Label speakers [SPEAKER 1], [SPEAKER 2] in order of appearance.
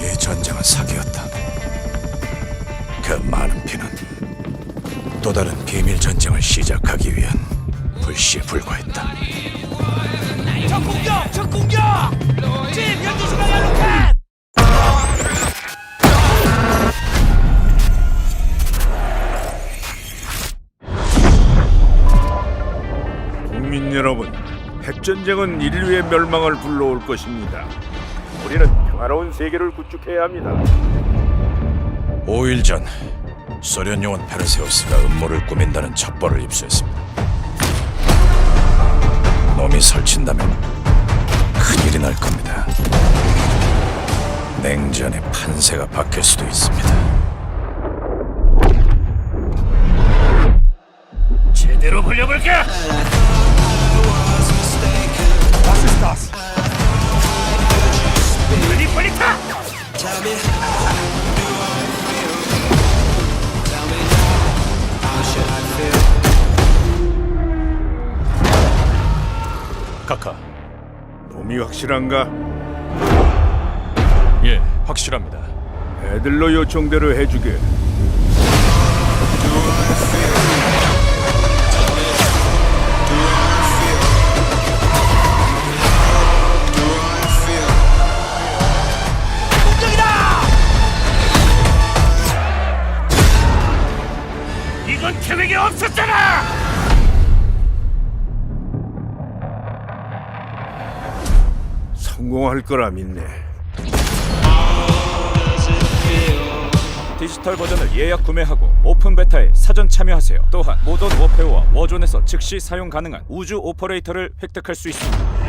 [SPEAKER 1] 이 전쟁은 사기였다. 그 많은 피는 또 다른 비밀 전쟁을 시작하기 위한 불씨에 불과했다.
[SPEAKER 2] 적 공격! 적 공격! 집 연주 수
[SPEAKER 3] 국민 여러분, 핵전쟁은 인류의 멸망을 불러올 것입니다. 우리는 평화로운 세계를 구축해야 합니다.
[SPEAKER 1] 5일 전 소련 요원 페르세우스가 음모를 꾸민다는 첩보를 입수했습니다. 놈이 설친다면 큰일이 날 겁니다. 냉전의 판세가 바뀔 수도 있습니다.
[SPEAKER 2] 제대로 벌려볼게! 빨리 빨리 타!
[SPEAKER 1] 카카,
[SPEAKER 3] 놈이 확실한가?
[SPEAKER 1] 예, 확실합니다.
[SPEAKER 3] 애들로 요청대로 해주게.
[SPEAKER 2] 이건 계획에 없었잖아!
[SPEAKER 3] 성공할 거라 믿네.
[SPEAKER 4] 디지털 버전을 예약 구매하고 오픈 베타에 사전 참여하세요. 또한 모던 워페어와 워존에서 즉시 사용 가능한 우주 오퍼레이터를 획득할 수 있습니다.